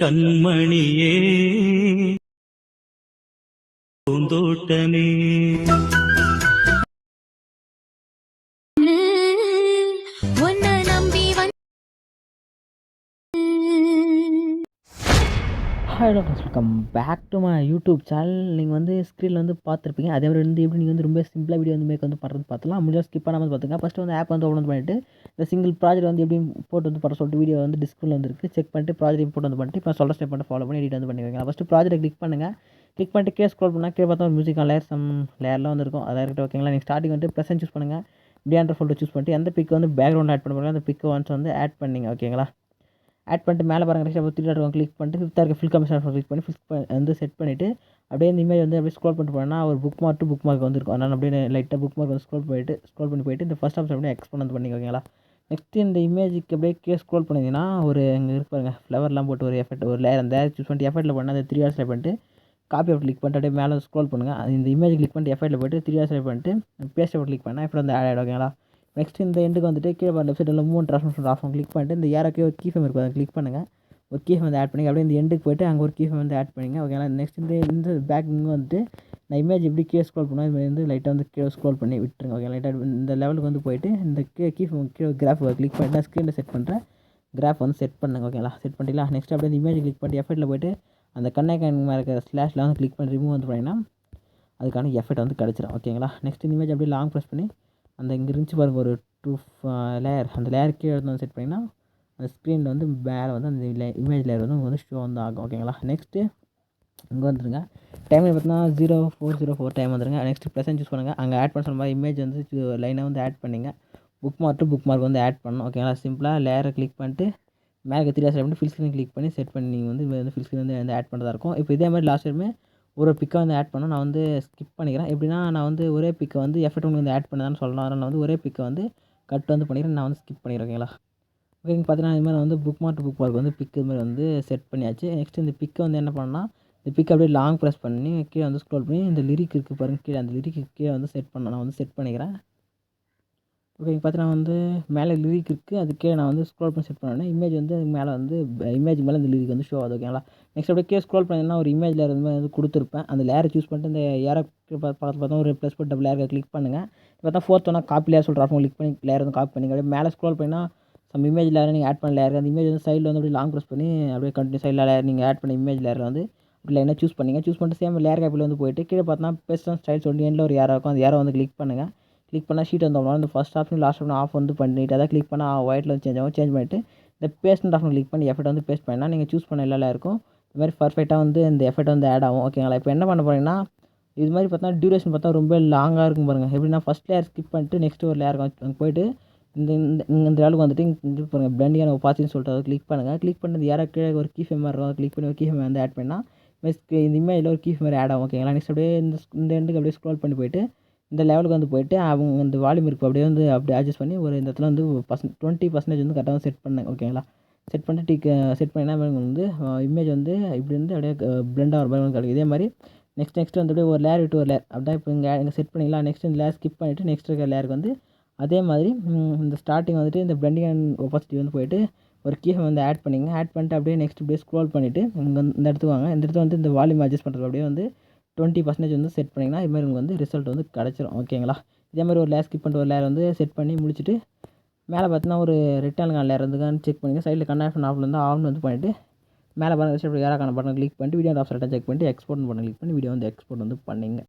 கண்மணியே பூந்தோட்டமே. Hello friends welcome back to my YouTube channel நீங்கள் வந்து ஸ்க்ரீனில் வந்து பார்த்துருப்பீங்க. அதே மாதிரி வந்து எப்படி நீங்கள் வந்து ரொம்ப சிம்பிளாக வீடியோ வந்து மேக் வந்து பண்ணுறது பார்த்தலாம் முடிஞ்சால் ஸ்கிப் பண்ணாமல் பார்த்துங்க ஃபஸ்ட்டு வந்து ஆப் வந்து ஓப்பன் பண்ணிட்டு இந்த சிங்கிள் ப்ராஜெக்ட் வந்து எப்படி போட்டு வந்து பண்ண சொல்லிட்டு வீடியோ வந்து டிஸ்கிரிப்ஷனில் வந்துருக்கு. செக் பண்ணிட்டு ப்ராஜெக்ட் இம்போர்ட் வந்து பண்ணிட்டு இப்போ சொல்கிற ஸ்டெப் பண்ணி ஃபாலோ பண்ணி எடிட் வந்து பண்ணி வைக்கலாம் ஃபஸ்ட்டு ப்ராஜெக்ட் கிளிக் பண்ணுங்கள் கிளிக் பண்ணிட்டு கே ஸ்க்ரோல் பண்ணால் கே பார்த்தா ஒரு மியூசிக் லேயர் சம் லேயர்லாம் வந்து இருக்கும். அதை இருக்கட்டும் ஓகேங்களா நீங்கள் ஸ்டார்டிங் வந்து ப்ரெசன்ட் சூஸ் பண்ணுங்கள் பியாண்டர் ஃபோட்டோ சூஸ் பண்ணிட்டு எந்த பிக் வந்து பேக்ரவுண்ட் ஆட் பண்ண போகிறோம் அந்த பிக் ஒன்ஸ் வந்து ஆட் பண்ணிங்க ஓகேங்களா ஆட் பண்ணிட்டு மேலே பாருங்கள் next three dot one click பண்ணிட்டு ஃபிஃப்த்தாக இருக்க ஃபில் கமிஷன் கிளிக் பண்ணி ஃபிஃப்த் வந்து செட் பண்ணிவிட்டு அப்படியே இந்த இமேஜ் வந்து அப்படியே ஸ்க்ரோல் பண்ணிட்டு போனால் ஒரு bookmark to bookmark வந்துருக்கும். அதனால் அப்படியே லைட்டாக புக் மார்க் வந்து ஸ்க்ரோல் போயிட்டு ஸ்க்ரோல் பண்ணி போயிட்டு இந்த ஃபஸ்ட் ஆப்ஷன் அப்படியே எக்ஸ்போன் வந்து பண்ணிக்கோங்களா நெக்ஸ்ட் இந்த இமேஜுக்கு அப்படியே கே ஸ்க்ரோல் பண்ணிங்கன்னா ஒரு இங்கே இருப்பாருங்க ஃப்ளவர்லாம் போட்டு ஒரு எஃபெக்ட் ஒரு லேயர் அந்த சூஸ் பண்ணிட்டு எஃபெக்ட்டில் பண்ணால் அந்த த்ரீ ஹவர்ஸில் பண்ணிட்டு காப்பி அவுட் கிளிக் பண்ணிட்டு அப்படியே மேலே ஸ்க்ரோல் பண்ணுங்கள் இந்த இமேஜ் கிளிக் பண்ணிட்டு எஃபெக்ட்டில் போய்ட்டு த்ரீ ஹவர்ஸில் பண்ணிட்டு பேஸ்ட் அவுட் கிளிக் பண்ணால் எஃபெக்ட் வந்து ஆட் ஆகிடும் ஓகேங்களா நெக்ஸ்ட் இந்த எண்டுக்கு வந்துட்டு கீழே லெஃப்ட் சைடில் மூணு ட்ரான்ஸ்ஃபர் ஆஃப் கிளிக் பண்ணிட்டு இந்த ஏரோக்கே ஒரு கீஃபேம் இருக்கும் அதை கிளிக் பண்ணுங்கள் ஒரு கீ வந்து ஆட் பண்ணி அப்படியே இந்த எண்டுக்கு போய்ட்டு அங்கே ஒரு கீ வந்து ஆட் பண்ணிங்க ஓகேங்களா நெக்ஸ்ட் இந்த இந்த பேக் வந்துட்டு நான் இமேஜ் எப்படி கீழே ஸ்க்ரோல் பண்ணால் இது மாதிரி வந்து லைட்டாக வந்து கீழே ஸ்க்ரோல் பண்ணி விட்டுருங்க. ஓகே லைட்டாக இந்த லெவலுக்கு வந்து போயிட்டு இந்த கீ கீஃபம் கீழே கிராஃப் கிளிக் பண்ணிட்டு நான் ஸ்க்ரீனில் செட் பண்ணுறேன் கிராஃப் வந்து செட் பண்ணுங்க. ஓகேங்களா செட் பண்ணிட்டீங்களா? நெக்ஸ்ட் அப்படியே இந்த இமேஜ் கிளிக் பண்ணிட்டு எஃபெக்ட்டில் போயிட்டு அந்த கண்ணை மேலே இருக்கிற ஸ்லாஷில் வந்து கிளிக் பண்ணி ரிமூவ் வந்து பண்ணிங்கன்னா அதுக்கான எஃபெக்ட் வந்து கிடச்சிரும். ஓகேங்களா நெக்ஸ்ட் இமேஜ் அப்படியே லாங் ப்ரெஸ் பண்ணி அந்த இங்கே இருந்துச்சு பாருங்கள் ஒரு டூ லேயர் uh, அந்த லேயர் கீழே வந்து செட் பண்ணிங்கன்னா அந்த ஸ்க்ரீனில் வந்து மேலே வந்து அந்த இமேஜ் லேயர் வந்து உங்களுக்கு வந்து ஷோ வந்து ஆகும் ஓகேங்களா நெக்ஸ்ட்டு இங்கே வந்துருங்க. டைம் பார்த்தீங்கன்னா zero four zero four time வந்துருங்க. நெக்ஸ்ட் ப்ளசன் சூஸ் பண்ணுங்கள் அங்கே ஆட் பண்ண சொன்ன மாதிரி இமேஜ் வந்து லைனாக வந்து ஆட் பண்ணிங்க. Bookmark to bookmark வந்து ஆட் பண்ணணும் ஓகேங்களா சிம்பிளாக லேயரை கிளிக் பண்ணிட்டு மேலே த்ரீ செட் பண்ணி ஃபில் ஸ்க்ரீன் கிளிக் பண்ணி செட் பண்ணி நீங்கள் வந்து வந்து ஃபில் ஸ்க்ரீன் வந்து வந்து ஆட் பண்ணுறதா இருக்கும். இப்போ இதே மாதிரி லாஸ்ட் டைமே ஒரு பிக்கை வந்து ஆட் பண்ணணும். நான் வந்து ஸ்கிப் பண்ணிக்கிறேன். எப்படின்னா நான் வந்து ஒரே பிக்கை வந்து எஃபெக்ட் வந்து ஆட் பண்ணதான்னு சொல்லலாம் அதனால் நான் வந்து ஒரே பிக்கை வந்து கட் வந்து பண்ணிக்கிறேன். நான் வந்து ஸ்கிப் பண்ணிடுறேன் ஓகேங்களா ஓகே பார்த்தீங்கன்னா இது மாதிரி வந்து புக் மார்க் புக் மார்க் வந்து பிக் இது மாதிரி வந்து செட் பண்ணியாச்சு. நெக்ஸ்ட் இந்த பிக்கை வந்து என்ன பண்ணால் இந்த பிக் அப்படியே லாங் ப்ரெஸ் பண்ணி கீழே வந்து ஸ்க்ரோல் பண்ணி இந்த லிரிக் இருக்குது பாருங்க கீழே அந்த லிரிக்கு கீழே வந்து செட் பண்ண நான் வந்து செட் பண்ணிக்கிறேன். ஓகே பார்த்தீங்கன்னா வந்து மேலே லிரிக் இருக்குது அதுக்கே நான் வந்து ஸ்க்ரோல் பண்ணி செட் பண்ணேன். இமேஜ் வந்து மேலே வந்து இமேஜ் மேலே இந்த லிரிக் வந்து ஷோ ஆகுது ஓகேங்களா நெக்ஸ்ட் அப்படியே கே ஸ்க்ரோல் பண்ணிங்கன்னா ஒரு இமேஜ் லேயர் வந்து வந்து கொடுத்துருப்பேன். அந்த லேயரை சூஸ் பண்ணிட்டு இந்த ஏரை பக்கத்தில் பார்த்தா ஒரு ப்ளஸ் பட் டபுள் லேயரை கிளிக் பண்ணுங்கள் பார்த்தா ஃபோர்த் ஒன்றா காப்பி லேயர் சொல்கிற ஆப்ஷன் கிளிக் பண்ணி லேயர் வந்து காப்பி பண்ணிங்க. அப்படியே மேலே ஸ்க்ரோல் பண்ணிங்கன்னா சம் இமேஜ் லேயர் நீங்கள் ஆட் பண்ண லேயர் அந்த இமேஜ் வந்து சைடில் வந்து அப்படியே லாங் ப்ரெஸ் பண்ணி அப்படியே கண்டினியூ சைடில் லேயர் நீங்கள் ஆட் பண்ண இமேஜ் லேயர் வந்து இல்லை என்ன சூஸ் பண்ணிங்க. சூஸ் பண்ணிட்டு சேம் லேயர் காப்பியில் வந்து போயிட்டு கீழே பார்த்தா பெஸ்ட் ஸ்டைல் சொல்லி எண்டில் ஒரு ஏரோ இருக்கும். அந்த ஏரோ வந்து கிளிக் பண்ணுங்கள் கிளிக் பண்ணால் ஷீட் வந்து இந்த first option last option off வந்து பண்ணிட்டு அதை கிளிக் பண்ணால் ஒயிட்டில் வந்து சேஞ்ச் ஆகும் சேஞ்ச் பண்ணிவிட்டு இந்த பேஸ்ட் ஆப்ஷன் கிளிக் பண்ணி எஃபெக்ட் வந்து பேஸ்ட் பண்ணால் நீங்கள் சூஸ் பண்ண எல்லா இருக்கும் இது மாதிரி பர்ஃபெக்டாக வந்து இந்த எஃபெக்ட் வந்து ஆட் ஆகும். ஓகேங்களா இப்போ என்ன பண்ண போகிறீங்கன்னா இது மாதிரி பார்த்தா டியூரேஷன் பார்த்தா ரொம்ப லாங்காக இருக்கும் பாருங்கள் எப்படின்னா ஃபஸ்ட் லேயர் ஸ்கிப் பண்ணிட்டு நெக்ஸ்ட் ஒரு லேயர் அங்கே போயிட்டு இந்த இந்த இந்த அளவுக்கு வந்துட்டு இங்கே பாருங்கள் பிளண்டிங்கான பார்த்துன்னு சொல்லிட்டு அதை கிளிக் பண்ணுங்கள் கிளிக் பண்ணது இந்த கீழே ஒரு கீ மாதிரி இருக்கும். கிளிக் பண்ணி ஒரு கீ வந்து ஆட் பண்ணால் இந்த இமேஜில் ஒரு கீ மாதிரி ஆட் ஆகும். ஓகேங்களா நெக்ஸ்ட் அப்படியே இந்த இந்த எண்டுக்கு அப்படியே ஸ்க்ரோல் பண்ணி போயிட்டு இந்த லெவலுக்கு வந்து போயிட்டு அவங்க இந்த வால்யூம் இருக்குது அப்படியே வந்து அப்படியே அட்ஜஸ்ட் பண்ணி ஒரு இந்த இடத்துல வந்து பர்சன்ட் டுவெண்ட்டி பர்சன்டேஜ் வந்து கரெக்டாக செட் பண்ணேன் ஓகேங்களா செட் பண்ணிட்டு டிக் செட் பண்ணினா வந்து இமேஜ் வந்து இப்படி வந்து அப்படியே பிளெண்ட் ஆகிற மாதிரி கிடைக்கும் இதே மாதிரி நெக்ஸ்ட் நெக்ஸ்ட் வந்து அப்படியே ஒரு லேயர் விட்டு ஒரு லேயர் அப்படியே இப்போ இங்கே இங்கே செட் பண்ணிக்கலாம். நெக்ஸ்ட் இந்த லேயர் ஸ்கிப் பண்ணிவிட்டு நெக்ஸ்ட் இருக்கிற லேயருக்கு வந்து அதே மாதிரி இந்த ஸ்டார்டிங் வந்துட்டு இந்த பிளண்டிங் அண்ட் ஒப்பாசிட்டி வந்து போயிட்டு ஒரு கீஃபை வந்து ஆட் பண்ணிங்க. ஆட் பண்ணிட்டு அப்படியே நெக்ஸ்ட் அப்படியே ஸ்க்ரோல் பண்ணிவிட்டு இங்கே இந்த இடத்துக்கு வாங்க. இந்த இடத்துல வந்து இந்த வால்யூம் அட்ஜஸ்ட் பண்ணுறது அப்படியே வந்து டுவெண்ட்டி பர்சன்டேஜ் வந்து செட் பண்ணிங்கன்னா இது மாதிரி உங்களுக்கு வந்து ரிசல்ட் வந்து கிடச்சிரும். ஓகேங்களா இதே மாதிரி ஒரு லேயர் ஸ்கிப் பண்ணிட்டு ஒரு லேயர் வந்து செட் பண்ணி முடிச்சுட்டு மேலே பார்த்தீங்கன்னா ஒரு ரிட்டர்னுக்கான லேயர் இருந்துக்கான்னு செக் பண்ணிங்க. சைடில் கன்வெர்ஷன் ஆஃப்ல வந்து ஆன் வந்து பண்ணிவிட்டு மேலே பாருங்கள் யாராக்கான பட்டன் கிளிக் பண்ணிட்டு வீடியோ ஆப்ஷன் செக் பண்ணிட்டு எக்ஸ்போர்ட் பண்ண கிளிக் பண்ணி வீடியோ வந்து எக்ஸ்போர்ட் வந்து பண்ணிங்க.